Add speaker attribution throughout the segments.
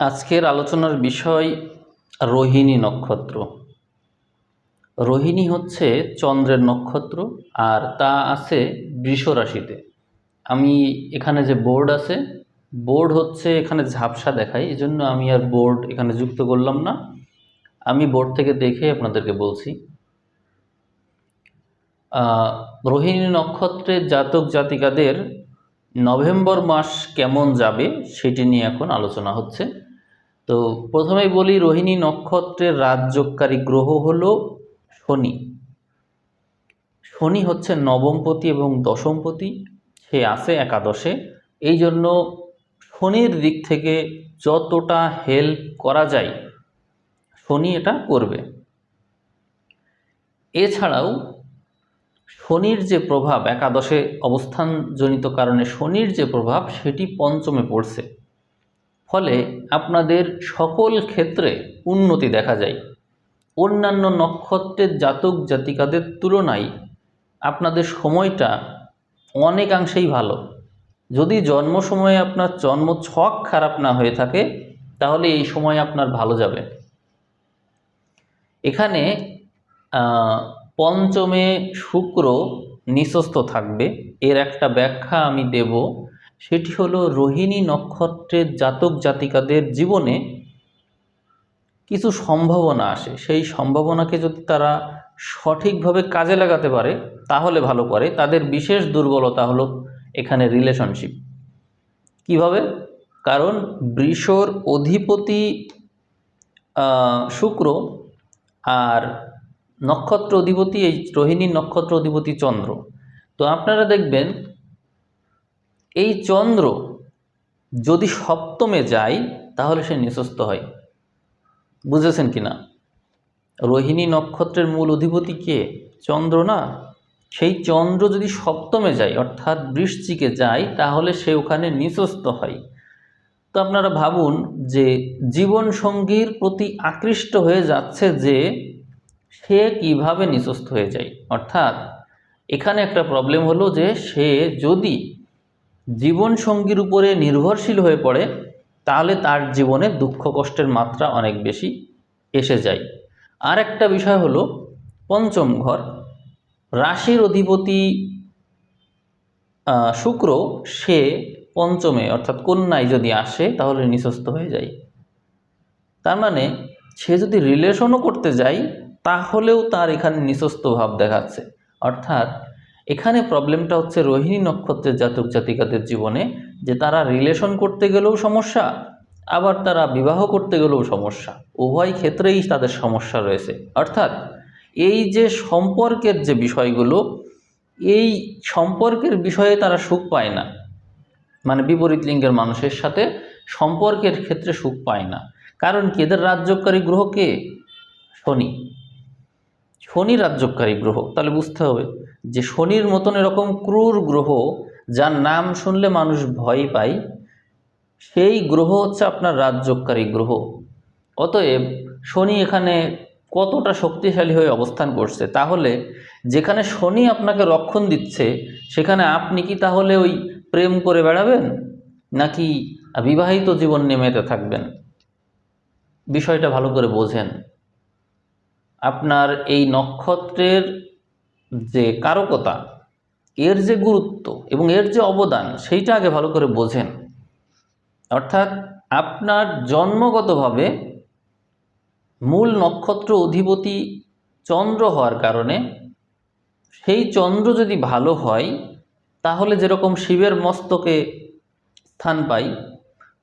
Speaker 1: আজকের আলোচনার বিষয় রোহিণী নক্ষত্র। রোহিণী হচ্ছে চন্দ্রের নক্ষত্র আর তা আছে বৃষ রাশিতে। আমি এখানে যে বোর্ড আছে, বোর্ড হচ্ছে এখানে ঝাপসা দেখায় এই জন্য আমি আর বোর্ড এখানে যুক্ত করলাম না। আমি বোর্ড থেকে দেখে আপনাদেরকে বলছি। রোহিণী নক্ষত্রের জাতক জাতিকাদের নভেম্বর মাস কেমন যাবে সেটি নিয়ে এখন আলোচনা হচ্ছে। তো প্রথমেই বলি, রোহিণী নক্ষত্রের রাজযোগকারী গ্রহ হলো শনি। শনি হচ্ছে নবমপতি এবং দশমপতি, সে আছে একাদশে। এই জন্য শনির দিক থেকে যতটা হেল্প করা যায়, শনি এটা করবে। এছাড়াও শনির যে প্রভাব, একাদশে অবস্থানজনিত কারণে শনির যে প্রভাব, সেটি পঞ্চমে পড়ছে। ফলে আপনাদের সকল ক্ষেত্রে উন্নতি দেখা যায়। অন্যান্য নক্ষত্রের জাতক জাতিকাদের তুলনায় আপনাদের সময়টা অনেকাংশেই ভালো। যদি জন্ম সময়ে আপনার জন্ম ছক খারাপ না হয়ে থাকে, তাহলে এই সময় আপনার ভালো যাবে। এখানে পঞ্চমে শুক্র নিঃস্বস্থ থাকবে। এর একটা ব্যাখ্যা আমি দেব। সেটি হলো রোহিণী নক্ষত্রের জাতক জাতিকাদের জীবনে কিছু সম্ভাবনা আসে। সেই সম্ভাবনাকে যদি তারা সঠিকভাবে কাজে লাগাতে পারে, তাহলে ভালো করে। তাদের বিশেষ দুর্বলতা হলো এখানে রিলেশনশিপ কীভাবে? কারণ বৃষর অধিপতি শুক্র আর নক্ষত্র অধিপতি, এই রোহিণী নক্ষত্র অধিপতি চন্দ্র। তো আপনারা দেখবেন এই চন্দ্র যদি সপ্তমে যায়, তাহলে সে নিঃস্বস্ত হয়। বুঝেছেন কি না? রোহিণী নক্ষত্রের মূল অধিপতি কে? চন্দ্র না। সেই চন্দ্র যদি সপ্তমে যায়, অর্থাৎ বৃশ্চিকে যায়, তাহলে সে ওখানে নিঃস্বস্ত হয়। তো আপনারা ভাবুন যে জীবন সঙ্গীর প্রতি আকৃষ্ট হয়ে যাচ্ছে যে সে কীভাবে নিঃস্বস্ত হয়ে যায়। অর্থাৎ এখানে একটা প্রবলেম হলো যে সে যদি জীবন সঙ্গীর উপরে নির্ভরশীল হয়ে পড়ে, তাহলে তার জীবনে দুঃখ কষ্টের মাত্রা অনেক বেশি এসে যায়। আর একটা বিষয় হলো, পঞ্চম ঘর, রাশির অধিপতি শুক্র, সে পঞ্চমে, অর্থাৎ কন্যায় যদি আসে, তাহলে নিঃস্বস্ত হয়ে যায়। তার মানে সে যদি রিলেশনও করতে যায়, তাহলেও তার এখানে নিঃস্বস্ত ভাব দেখাচ্ছে। অর্থাৎ এখানে প্রবলেমটা হচ্ছে রোহিণী নক্ষত্রের জাতক জাতিকাদের জীবনে, যে তারা রিলেশন করতে গেলেও সমস্যা, আবার তারা বিবাহ করতে গেলেও সমস্যা। উভয় ক্ষেত্রেই তাদের সমস্যা রয়েছে। অর্থাৎ এই যে সম্পর্কের যে বিষয়গুলো, এই সম্পর্কের বিষয়ে তারা সুখ পায় না। মানে বিপরীত লিঙ্গের মানুষের সাথে সম্পর্কের ক্ষেত্রে সুখ পায় না। কারণ কি? এদের রাজ্যকারী গ্রহ কে? শনি। শনি রাজ্যকারী গ্রহ। তাহলে বুঝতে হবে। যে শনির মতন এরকম ক্রূর গ্রহ যার নাম শুনলে মানুষ ভয় পায়, সেই গ্রহ হচ্ছে আপনার রাজ্যকারী গ্রহ। অতএব শনি এখানে কতটা শক্তিশালী হয়ে অবস্থান করছে, তাহলে যেখানে শনি আপনাকে রক্ষণ দিচ্ছে, সেখানে আপনি কি তাহলে ওই প্রেম করে বেড়াবেন, নাকি বিবাহিত জীবন নেমেতে থাকবেন? বিষয়টা ভালো করে বোঝেন। আপনার এই নক্ষত্রের যে কারকতা, এর যে গুরুত্ব এবং এর যে অবদান সেইটা আগে ভালো করে বোঝেন। অর্থাৎ আপনার জন্মগতভাবে মূল নক্ষত্র অধিপতি চন্দ্র হওয়ার কারণে সেই চন্দ্র যদি ভালো হয়, তাহলে যেরকম শিবের মস্তকে স্থান পায়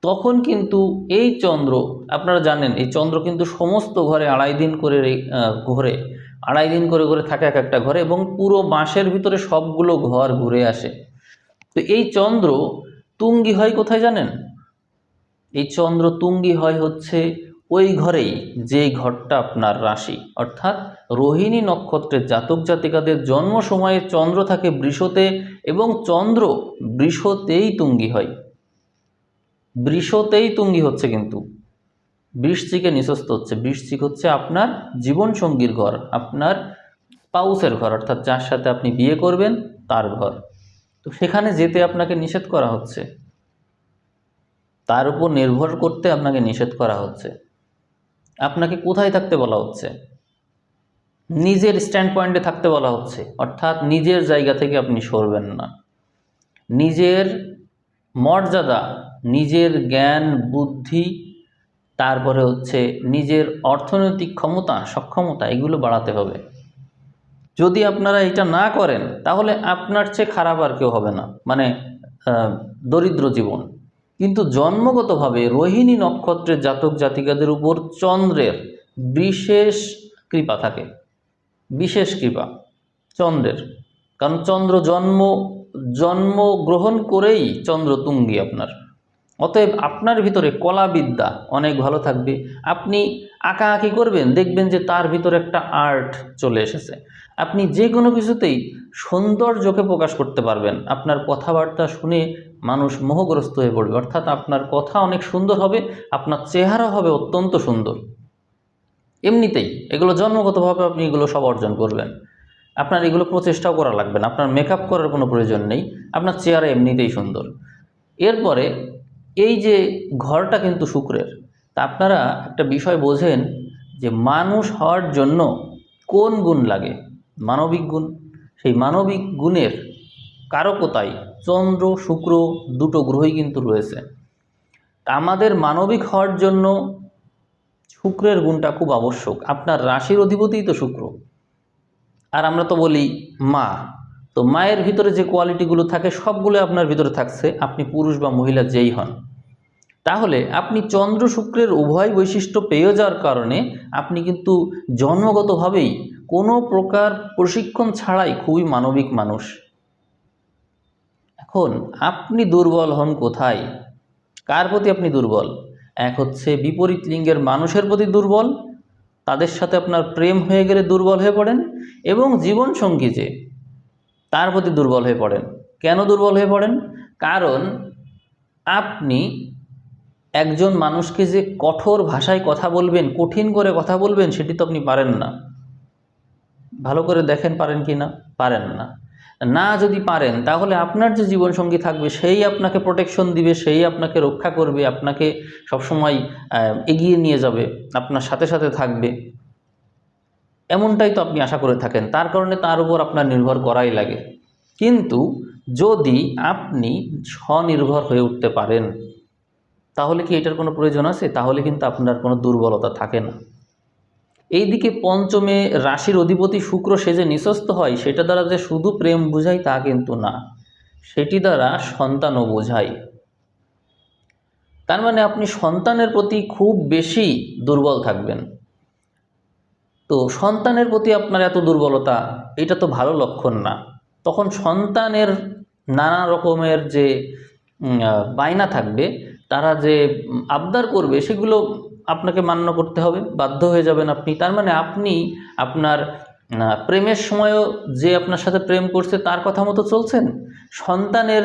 Speaker 1: তখন কিন্তু এই চন্দ্র, আপনারা জানেন, এই চন্দ্র কিন্তু সমস্ত ঘরে আড়াই দিন করে ঘোরে। আড়াই দিন করে করে থাকে এক একটা ঘরে এবং পুরো মাসের ভিতরে সবগুলো ঘর ঘুরে আসে। তো এই চন্দ্র তুঙ্গি হয় কোথায় জানেন? এই চন্দ্র তুঙ্গি হয় হচ্ছে ওই ঘরেই যে ঘরটা আপনার রাশি। অর্থাৎ রোহিণী নক্ষত্রের জাতক জাতিকাদের জন্ম সময়ে চন্দ্র থাকে বৃষতে এবং চন্দ্র বৃষতেই তুঙ্গি হয়। বৃষতেই তুঙ্গি হচ্ছে কিন্তু। বৃশ্চিকে নিঃস্বস্ত হচ্ছে। বৃশ্চিক হচ্ছে আপনার জীবন সঙ্গীর ঘর, আপনার পাউসের ঘর, অর্থাৎ যার সাথে আপনি বিয়ে করবেন, তার ঘর। তো সেখানে যেতে আপনাকে নিষেধ করা হচ্ছে। তার উপর নির্ভর করতে আপনাকে নিষেধ করা হচ্ছে। আপনাকে কোথায় থাকতে বলা হচ্ছে? নিজের স্ট্যান্ড পয়েন্টে থাকতে বলা হচ্ছে। অর্থাৎ নিজের জায়গা থেকে আপনি সরবেন না। নিজের মর্যাদা নিজের জ্ঞান, বুদ্ধি, তারপরে হচ্ছে নিজের অর্থনৈতিক ক্ষমতা, সক্ষমতা এগুলো বাড়াতে হবে। যদি আপনারা এটা না করেন, তাহলে আপনার চেয়ে খারাপ আর কেউ হবে না। মানে দরিদ্র জীবন। কিন্তু জন্মগতভাবে রোহিণী নক্ষত্রের জাতক জাতিকাদের উপর চন্দ্রের বিশেষ কৃপা থাকে। বিশেষ কৃপা, চন্দ্রের। কারণ চন্দ্র জন্ম জন্ম গ্রহণ করেই চন্দ্র তুঙ্গি আপনার। অতএব আপনার ভিতরে কলা বিদ্যা অনেক ভালো থাকবে। আপনি আঁকাআঁকি করবেন, দেখবেন যে তার ভিতরে একটা আর্ট চলে এসেছে। আপনি যে কোনো কিছুতেই সৌন্দর্যকে প্রকাশ করতে পারবেন। আপনার কথাবার্তা শুনে মানুষ মোহগ্রস্ত হয়ে পড়বে। অর্থাৎ আপনার কথা অনেক সুন্দর হবে, আপনার চেহারা হবে অত্যন্ত সুন্দর। এমনিতেই এগুলো জন্মগতভাবে আপনি এগুলো সব অর্জন করবেন। আপনার এগুলো প্রচেষ্টাও করা লাগবে না। আপনার মেকআপ করার কোনো প্রয়োজন নেই। আপনার চেহারা এমনিতেই সুন্দর। এরপরে এই যে ঘরটা কিন্তু শুক্রের, তা আপনারা একটা বিষয় বোঝেন যে মানুষ হওয়ার জন্য কোন গুণ লাগে? মানবিক গুণ। সেই মানবিক গুণের কারকতাই চন্দ্র, শুক্র দুটো গ্রহই কিন্তু রয়েছে। আমাদের মানবিক হওয়ার জন্য শুক্রের গুণটা খুব আবশ্যক। আপনার রাশির অধিপতিই তো শুক্র। আর আমরা তো বলি মা। তো মায়ের ভিতরে যে কোয়ালিটিগুলো থাকে, সবগুলো আপনার ভিতরে থাকছে, আপনি পুরুষ বা মহিলা যেই হন। তাহলে আপনি চন্দ্র শুক্রের উভয় বৈশিষ্ট্য পেয়ে যাওয়ার কারণে আপনি কিন্তু জন্মগতভাবেই কোনো প্রকার প্রশিক্ষণ ছাড়াই খুবই মানবিক মানুষ। এখন আপনি দুর্বল হন কোথায়? কার প্রতি আপনি দুর্বল? এক হচ্ছে বিপরীত লিঙ্গের মানুষের প্রতি দুর্বল, তাদের সাথে আপনার প্রেম হয়ে গেলে দুর্বল হয়ে পড়েন এবং জীবনসঙ্গী যে তার প্রতি দুর্বল হয়ে পড়েন? কেন দুর্বল হয়ে পড়েন? কারণ আপনি একজন মানুষকে যে কঠোর ভাষায় কথা বলবেন, কঠিন করে কথা বলবেন, সেটি তো আপনি পারেন না। ভালো করে দেখেন পারেন কি না? পারেন না। না যদি পারেন, তাহলে আপনার যে জীবনসঙ্গী থাকবে, সেই আপনাকে প্রোটেকশন দিবে, সেই আপনাকে রক্ষা করবে, আপনাকে সবসময় এগিয়ে নিয়ে যাবে, আপনার সাথে সাথে থাকবে। এমনটাই তো আপনি আশা করে থাকেন। তার কারণে তার উপর আপনার নির্ভর করাই লাগে। কিন্তু যদি আপনি স্বনির্ভর হয়ে উঠতে পারেন, তাহলে কি এটার কোনো প্রয়োজন আছে? তাহলে কিন্তু আপনার কোনো দুর্বলতা থাকে না। এইদিকে পঞ্চমে রাশির অধিপতি শুক্র সে যে নিঃস্ত হয়, সেটা দ্বারা যে শুধু প্রেম বোঝায় তা কিন্তু না। সেটি দ্বারা সন্তানও বোঝায়। তার মানে আপনি সন্তানের প্রতি খুব বেশি দুর্বল থাকবেন। তো সন্তানের প্রতি আপনার এত দুর্বলতা, এটা তো ভালো লক্ষণ না। তখন সন্তানের নানা রকমের যে বায়না থাকবে, তারা যে আবদার করবে, সেগুলো আপনাকে মান্য করতে হবে, বাধ্য হয়ে যাবেন আপনি। তার মানে আপনি আপনার প্রেমের সময়ও যে আপনার সাথে প্রেম করছে, তার কথা মতো চলছেন? সন্তানের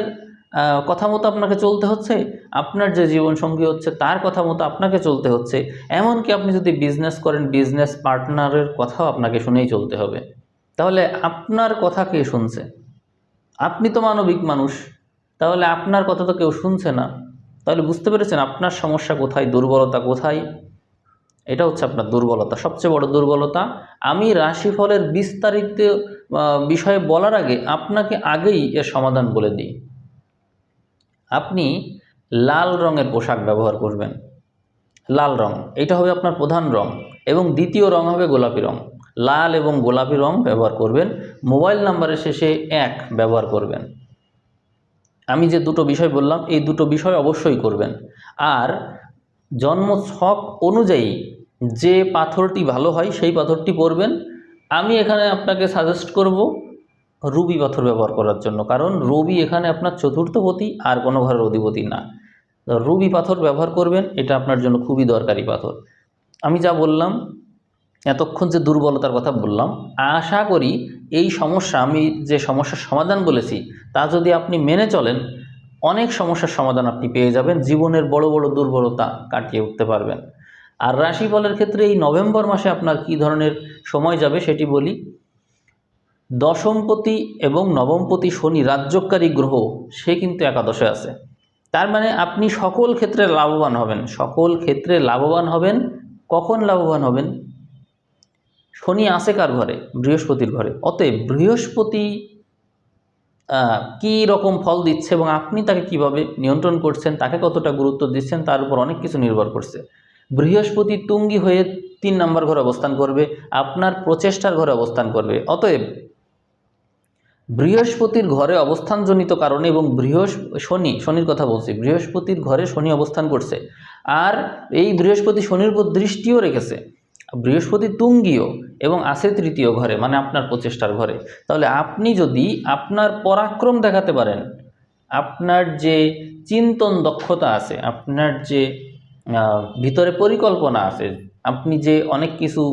Speaker 1: কথা মতো আপনাকে চলতে হচ্ছে, আপনার যে জীবনসঙ্গী হচ্ছে, তার কথা মতো আপনাকে চলতে হচ্ছে, এমনকি আপনি যদি বিজনেস করেন বিজনেস পার্টনারের কথাও আপনাকে শুনেই চলতে হবে। তাহলে আপনার কথা কে শুনছে? আপনি তো মানবিক মানুষ, তাহলে আপনার কথা তো কেউ শুনছে না। তাহলে বুঝতে পেরেছেন আপনার সমস্যা কোথায়, দুর্বলতা কোথায়? এটা হচ্ছে আপনার দুর্বলতা। সবচেয়ে বড় দুর্বলতা, আমি রাশিফলের বিস্তারিত বিষয়ে বলার আগে আপনাকে আগেই এর সমাধান বলে দিই। আপনি লাল রঙের পোশাক ব্যবহার করবেন। লাল রং, এটা হবে আপনার প্রধান রং এবং দ্বিতীয় রং হবে গোলাপি রং। লাল এবং গোলাপি রং ব্যবহার করবেন, মোবাইল নাম্বারের শেষে এক ব্যবহার করবেন। আমি যে দুটো বিষয় বললাম, এই দুটো বিষয় অবশ্যই করবেন। আর জন্ম ছক অনুযায়ী যে পাথরটি ভালো হয়, সেই পাথরটি পরবেন। আমি এখানে আপনাকে সাজেস্ট করব রুবি পাথর ব্যবহার করার জন্য। কারণ রবি এখানে আপনার চতুর্থপতি আর কোনো ঘরের অধিপতি না। রুবি পাথর ব্যবহার করবেন, এটা আপনার জন্য খুবই দরকারি পাথর। আমি যা বললাম, এতক্ষণ যে দুর্বলতার কথা বললাম, আশা করি এই সমস্যা, আমি যে সমস্যার সমাধান বলেছি, তা যদি আপনি মেনে চলেন, অনেক সমস্যার সমাধান আপনি পেয়ে যাবেন, জীবনের বড় বড় দুর্বলতা কাটিয়ে উঠতে পারবেন। আর রাশিফলের ক্ষেত্রে এই নভেম্বর মাসে আপনার কী ধরনের সময় যাবে সেটি বলি। দশমপতি এবং নবমপতি শনি রাজ্যকারী গ্রহ, সে কিন্তু একাদশে আছে। তার মানে আপনি সকল ক্ষেত্রে লাভবান হবেন। সকল ক্ষেত্রে লাভবান হবেন। কখন লাভবান হবেন? শনি আসে কার ঘরে? বৃহস্পতির ঘরে। অতএব বৃহস্পতি কী রকম ফল দিচ্ছে এবং আপনি তাকে কীভাবে নিয়ন্ত্রণ করছেন, তাকে কতটা গুরুত্ব দিচ্ছেন, তার উপর অনেক কিছু নির্ভর করছে। বৃহস্পতি তুঙ্গি হয়ে তিন নম্বর ঘরে অবস্থান করবে, আপনার প্রচেষ্টার ঘরে অবস্থান করবে। অতএব বৃহস্পতির ঘরে অবস্থানজনিত কারণে এবং বৃহস্প শনি, শনির কথা বলছি, বৃহস্পতির ঘরে শনি অবস্থান করছে। আর এই বৃহস্পতি শনির উপর দৃষ্টিও রেখেছে। বৃহস্পতি তুঙ্গীয় এবং আছে তৃতীয় ঘরে মানে আপনার প্রচেষ্টার ঘরে। তাহলে আপনি যদি আপনার পরাক্রম দেখাতে পারেন, আপনার যে চিন্তন দক্ষতা আছে, আপনার যে ভিতরে পরিকল্পনা আছে, আপনি যে অনেক কিছু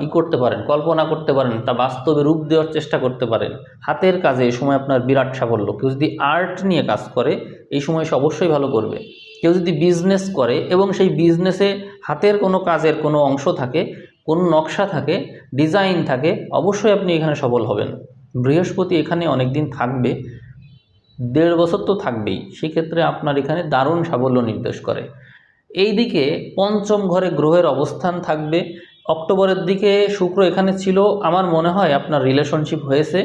Speaker 1: ই করতে পারেন, কল্পনা করতে পারেন, তা বাস্তবে রূপ দেওয়ার চেষ্টা করতে পারেন। হাতের কাজে এই সময় আপনার বিরাট সাফল্য। কেউ যদি আর্ট নিয়ে কাজ করে, এই সময় সে অবশ্যই ভালো করবে। কেউ যদি বিজনেস করে এবং সেই বিজনেসে হাতের কোনো কাজের কোনো অংশ থাকে, কোনো নকশা থাকে, ডিজাইন থাকে, অবশ্যই আপনি এখানে সফল হবেন। বৃহস্পতি এখানে অনেক দিন থাকবে, দেড় বছর তো থাকবেই। সেক্ষেত্রে আপনার এখানে দারুণ সাফল্য নির্দেশ করে। এই দিকে পঞ্চম ঘরে গ্রহের অবস্থান থাকবে। অক্টোবরের দিকে শুক্র এখানে ছিল, আমার মনে হয় আপনার রিলেশনশিপ হয়েছে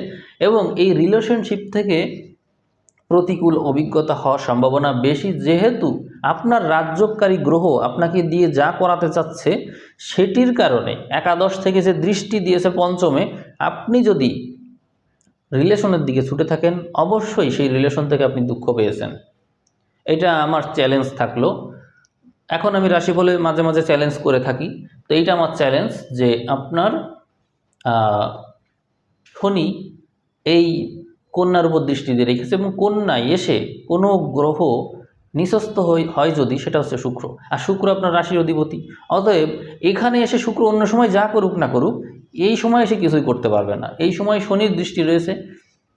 Speaker 1: এবং এই রিলেশনশিপ থেকে প্রতিকূল অভিজ্ঞতা হওয়ার সম্ভাবনা বেশি। যেহেতু আপনার রাজ্যকারী গ্রহ আপনাকে দিয়ে যা করাতে চাচ্ছে সেটির কারণে একাদশ থেকে যে দৃষ্টি দিয়েছে পঞ্চমে, আপনি যদি রিলেশনের দিকে ছুটে থাকেন, অবশ্যই সেই রিলেশন থেকে আপনি দুঃখ পেয়েছেন। এটা আমার চ্যালেঞ্জ থাকল। এখন আমি রাশি বলে মাঝে মাঝে চ্যালেঞ্জ করে থাকি। তো এইটা আমার চ্যালেঞ্জ যে আপনার শনি এই কন্যার উপর দৃষ্টি দিয়ে রেখেছে এবং কন্যায় এসে কোনো গ্রহ নিঃস্ত হয় যদি সেটা হচ্ছে শুক্র। আর শুক্র আপনার রাশির অধিপতি। অতএব এখানে এসে শুক্র অন্য সময় যা করুক না করুক, এই সময় এসে কিছুই করতে পারবে না। এই সময় শনির দৃষ্টি রয়েছে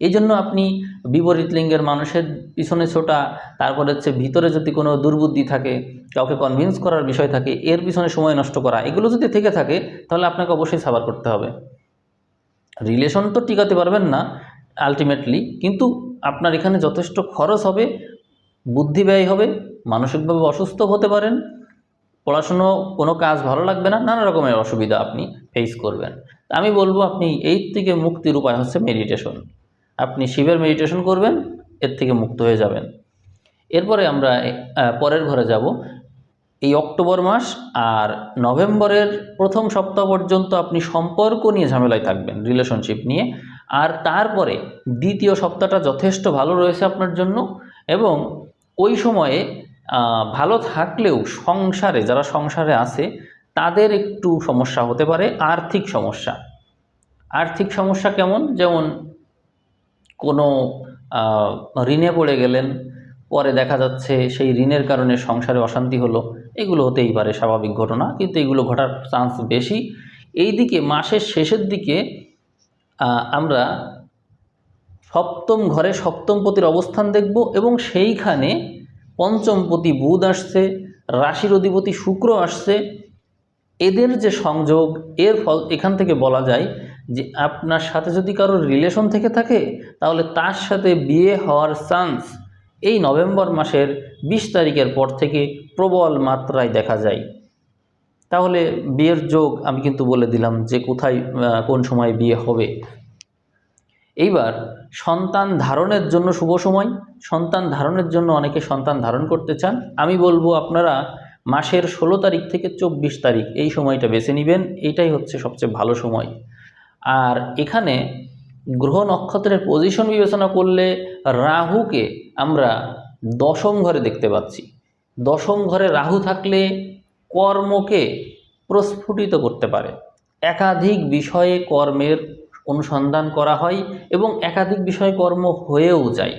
Speaker 1: এই জন্য আপনি বিপরীত লিঙ্গের মানুষের পিছনে ছোটা, তারপরে হচ্ছে ভিতরে যদি কোনো দুর্বুদ্ধি থাকে, কাউকে কনভিন্স করার বিষয় থাকে, এর পিছনে সময় নষ্ট করা, এগুলো যদি থেকে থাকে, তাহলে আপনাকে অবশ্যই সাবার করতে হবে। রিলেশন তো টিকাতে পারবেন না আলটিমেটলি কিন্তু আপনার এখানে যথেষ্ট খরচ হবে, বুদ্ধি ব্যয় হবে, মানসিকভাবে অসুস্থ হতে পারেন, পড়াশুনো, কোনো কাজ ভালো লাগবে না, নানা রকমের অসুবিধা আপনি ফেস করবেন। আমি বলব আপনি এই থেকে মুক্তির উপায় হচ্ছে মেডিটেশন আপনি শিবের মেডিটেশন করবেন, এর থেকে মুক্ত হয়ে যাবেন। এরপরে আমরা পরের ঘরে যাব। এই অক্টোবর মাস আর নভেম্বরের প্রথম সপ্তাহ পর্যন্ত আপনি সম্পর্ক নিয়ে ঝামেলায় থাকবেন রিলেশনশিপ নিয়ে। আর তারপরে দ্বিতীয় সপ্তাহটা যথেষ্ট ভালো রয়েছে আপনার জন্য এবং ওই সময়ে ভালো থাকলেও সংসারে, যারা সংসারে আছে, তাদের একটু সমস্যা হতে পারে, আর্থিক সমস্যা। আর্থিক সমস্যা কেমন? যেমন কোনো ঋণে পড়ে গেলেন, পরে দেখা যাচ্ছে সেই ঋণের কারণে সংসারে অশান্তি হলো, এগুলো হতেই পারে স্বাভাবিক ঘটনা, কিন্তু এগুলো ঘটার চান্স বেশি। এই দিকে মাসের শেষের দিকে আমরা সপ্তম ঘরে সপ্তমপতির অবস্থান দেখব এবং সেইখানে পঞ্চমপতি বুধ আসছে, রাশির অধিপতি শুক্র আসছে। এদের যে সংযোগ, এর ফল, এখান থেকে বলা যায় যে আপনার সাথে যদি কারোর রিলেশন থেকে থাকে, তাহলে তার সাথে বিয়ে হওয়ার চান্স এই নভেম্বর মাসের বিশ তারিখের পর থেকে প্রবল মাত্রায় দেখা যায়। তাহলে বিয়ের যোগ আমি কিন্তু বলে দিলাম যে কোথায় কোন সময় বিয়ে হবে। এইবার সন্তান ধারণের জন্য শুভ সময়। সন্তান ধারণের জন্য অনেকে সন্তান ধারণ করতে চান। আমি বলব আপনারা মাসের ষোলো তারিখ থেকে চব্বিশ তারিখ এই সময়টা বেছে নেবেন। এটাই হচ্ছে সবচেয়ে ভালো সময়। আর এখানে গ্রহ নক্ষত্রের পজিশন বিবেচনা করলে রাহুকে আমরা দশম ঘরে দেখতে পাচ্ছি। দশম ঘরে রাহু থাকলে কর্মকে প্রস্ফুটিত করতে পারে। একাধিক বিষয়ে কর্মের অনুসন্ধান করা হয় এবং একাধিক বিষয় কর্ম হয়েও যায়।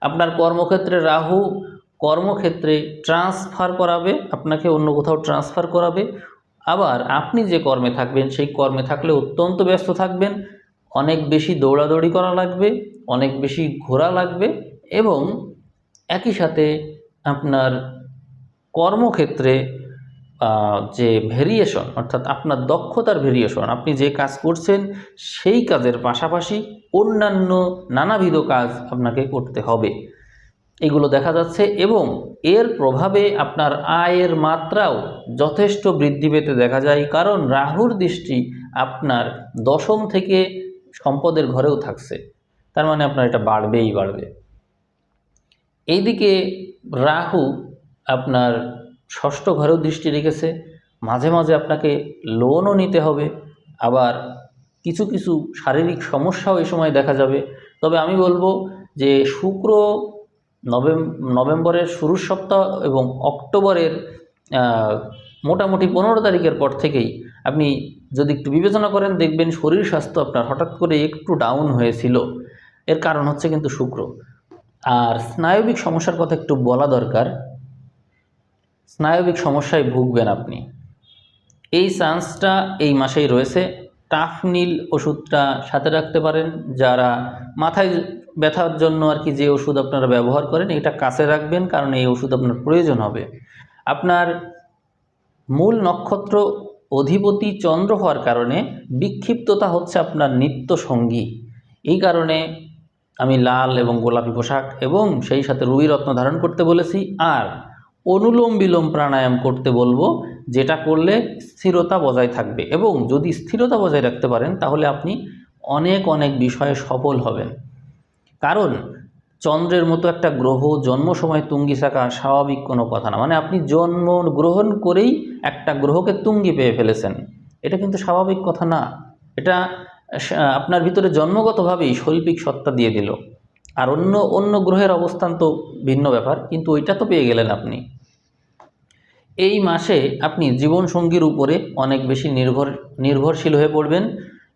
Speaker 1: আপনার কর্মক্ষেত্রে রাহু কর্মক্ষেত্রে ট্রান্সফার করাবে, আপনাকে অন্য কোথাও ট্রান্সফার করাবে। আবার আপনি যে কর্মে থাকবেন, সেই কর্মে থাকলে অত্যন্ত ব্যস্ত থাকবেন, অনেক বেশি দৌড়াদৌড়ি করা লাগবে, অনেক বেশি ঘোরা লাগবে এবং একই সাথে আপনার কর্মক্ষেত্রে যে ভেরিয়েশন অর্থাৎ আপনার দক্ষতার ভেরিয়েশন আপনি যে কাজ করছেন, সেই কাজের পাশাপাশি অন্যান্য নানাবিধ কাজ আপনাকে করতে হবে। এগুলো দেখা যাচ্ছে এবং এর প্রভাবে আপনার আয়ের মাত্রাও যথেষ্ট বৃদ্ধি পেতে দেখা যায়, কারণ রাহুর দৃষ্টি আপনার দশম থেকে সম্পদের ঘরেও থাকছে। তার মানে আপনার এটা বাড়বেই বাড়বে। এইদিকে রাহু আপনার ষষ্ঠ ঘরেও দৃষ্টি রেখেছে, মাঝে মাঝে আপনাকে লোনও নিতে হবে, আবার কিছু কিছু শারীরিক সমস্যাও এই সময় দেখা যাবে। তবে আমি বলব যে শুক্র নভেম্বরের শুরুর সপ্তাহ এবং অক্টোবরের মোটামুটি পনেরো তারিখের পর থেকেই আপনি যদি একটু বিবেচনা করেন, দেখবেন শরীর স্বাস্থ্য আপনার হঠাৎ করে একটু ডাউন হয়েছিল। এর কারণ হচ্ছে কিন্তু শুক্র। আর স্নায়বিক সমস্যার কথা একটু বলা দরকার। স্নায়বিক সমস্যায় ভুগবেন আপনি। এই চান্সটা এই মাসেই রয়েছে। টাফ নীল ওষুধটা সাথে রাখতে পারেন। যারা মাথায় ব্যথার জন্য আর কি যে ওষুধ আপনারা ব্যবহার করেন, এটা কাছে রাখবেন কারণ এই ওষুধ আপনার প্রয়োজন হবে। আপনার মূল নক্ষত্র অধিপতি চন্দ্র হওয়ার কারণে বিক্ষিপ্ততা হচ্ছে আপনার নিত্য সঙ্গী। এই কারণে আমি লাল এবং গোলাপি পোশাক এবং সেই সাথে রুই রত্ন ধারণ করতে বলেছি আর অনুলোম বিলোম প্রাণায়াম করতে বলব, যেটা করলে স্থিরতা বজায় থাকবে। এবং যদি স্থিরতা বজায় রাখতে পারেন, তাহলে আপনি অনেক অনেক বিষয়ে সফল হবেন। কারণ চন্দ্রের মতো একটা গ্রহ জন্ম সময় তুঙ্গি থাকা স্বাভাবিক কোনো কথা না। মানে আপনি জন্ম গ্রহণ করেই একটা গ্রহকে তুঙ্গি পেয়ে ফেলেছেন। এটা কিন্তু স্বাভাবিক কথা না। এটা আপনার ভিতরে জন্মগতভাবেই শৈল্পিক সত্তা দিয়ে দিল। আর অন্য অন্য গ্রহের অবস্থান তো ভিন্ন ব্যাপার কিন্তু ওইটা তো পেয়ে গেলেন আপনি। এই মাসে আপনি জীবনসঙ্গীর উপরে অনেক বেশি নির্ভর নির্ভরশীল হয়ে পড়বেন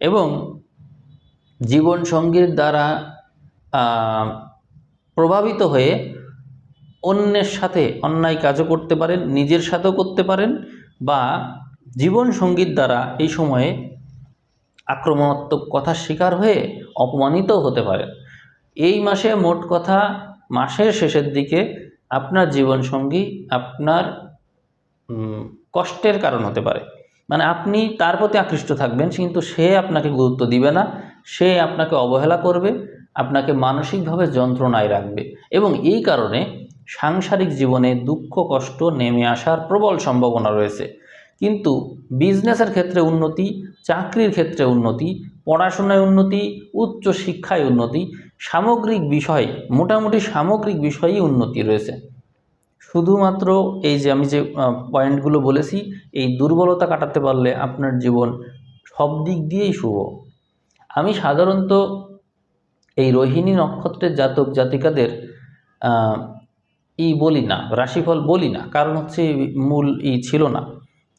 Speaker 1: এবং জীবনসঙ্গীর দ্বারা আহ, প্রভাবিত হয়ে অন্যের সাথে অন্যায় কাজও করতে পারেন, নিজের সাথেও করতে পারেন বা জীবনসঙ্গীর দ্বারা এই সময়ে আক্রমণাত্মক কথার শিকার হয়ে অপমানিত হতে পারেন। এই মাসে মোট কথা, মাসের শেষের দিকে আপনার জীবনসঙ্গী আপনার কষ্টের কারণ হতে পারে। মানে আপনি তার প্রতি আকৃষ্ট থাকবেন, কিন্তু সে আপনাকে গুরুত্ব দিবে না, সে আপনাকে অবহেলা করবে আপনাকে মানসিকভাবে যন্ত্রণায় রাখবে এবং এই কারণে সাংসারিক জীবনে দুঃখ, কষ্ট নেমে আসার প্রবল সম্ভাবনা রয়েছে। কিন্তু বিজনেসের ক্ষেত্রে উন্নতি, চাকরির ক্ষেত্রে উন্নতি, পড়াশোনায় উন্নতি, উচ্চ শিক্ষায় উন্নতি, সামগ্রিক বিষয়, মোটামুটি সামগ্রিক বিষয়েই উন্নতি রয়েছে। শুধুমাত্র এই যে আমি যে পয়েন্টগুলো বলেছি, এই দুর্বলতা কাটাতে পারলে আপনার জীবন সব দিক দিয়েই শুভ। আমি সাধারণত এই রোহিণী নক্ষত্রের জাতক জাতিকাদের ই বলি না, রাশিফল বলি না, কারণ হচ্ছে মূল ই ছিল না।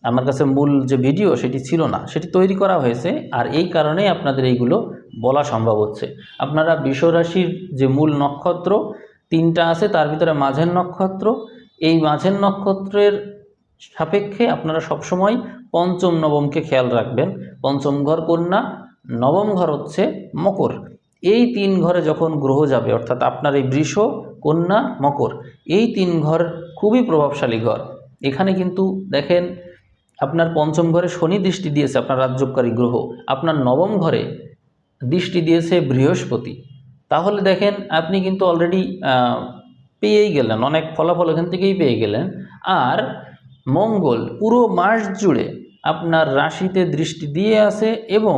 Speaker 1: আমার কাছে মূল যে ভিডিও সেটি ছিল না, সেটি তৈরি করা হয়েছে, আর এই কারণেই আপনাদের এইগুলো বলা সম্ভব হচ্ছে। আপনারা বিশ্বরাশির যে মূল নক্ষত্র, তিনটা আছে, তার ভিতরে মাঝের নক্ষত্র। এই মাঝের নক্ষত্রের সাপেক্ষে আপনারা সবসময় পঞ্চম, নবমকে খেয়াল রাখবেন। পঞ্চম ঘর কন্যা, নবম ঘর হচ্ছে মকর। এই তিন ঘরে যখন গ্রহ যাবে, অর্থাৎ আপনার এই বৃষ, কন্যা, মকর, এই তিন ঘর খুবই প্রভাবশালী ঘর। এখানে কিন্তু দেখেন, আপনার পঞ্চম ঘরে শনি দৃষ্টি দিয়েছে আপনার রাজ্যকারী গ্রহ। আপনার নবম ঘরে দৃষ্টি দিয়েছে বৃহস্পতি। তাহলে দেখেন, আপনি কিন্তু অলরেডি পেয়েই গেলেন, অনেক ফলাফল এখান থেকেই পেয়ে গেলেন। আর মঙ্গল পুরো মাস জুড়ে আপনার রাশিতে দৃষ্টি দিয়ে আছে এবং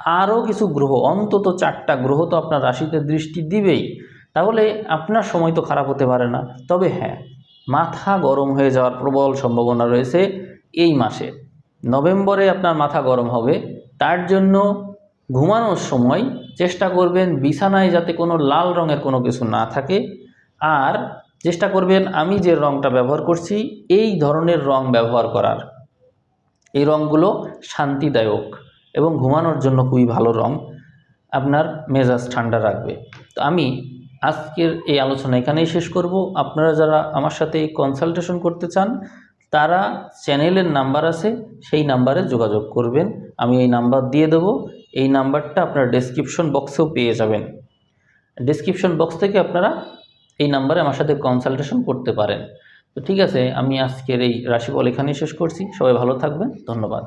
Speaker 1: আরও কিছু গ্রহ, অন্তত চারটা গ্রহ তো আপনার রাশিতে দৃষ্টি দিবেই। তাহলে আপনার সময় তো খারাপ হতে পারে না। তবে হ্যাঁ মাথা গরম হয়ে যাওয়ার প্রবল সম্ভাবনা রয়েছে এই মাসে। নভেম্বরে আপনার মাথা গরম হবে। তার জন্য ঘুমানোর সময় চেষ্টা করবেন বিছানায় যাতে কোনো লাল রঙের কোনো কিছু না থাকে। আর চেষ্টা করবেন আমি যে রঙটা ব্যবহার করছি, এই ধরনের রং ব্যবহার করার। এই রঙগুলো শান্তিদায়ক। এবং ঘুমানোর জন্য খুবই ভালো রং আপনার মেজাজ ঠান্ডা রাখবে। তো আমি আজকের এই আলোচনা এখানেই শেষ করব। আপনারা যারা আমার সাথে কনসালটেশন করতে চান, তারা চ্যানেলের নাম্বার আছে, সেই নাম্বারে যোগাযোগ করবেন। আমি এই নাম্বার দিয়ে দেবো। এই নাম্বারটা আপনার ডেসক্রিপশন বক্সেও পেয়ে যাবেন। ডেসক্রিপশন বক্স থেকে আপনারা এই নাম্বারে আমার সাথে কনসালটেশন করতে পারেন। তো ঠিক আছে, আমি আজকের এই রাশিফল এখানেই শেষ করছি। সবাই ভালো থাকবেন। ধন্যবাদ।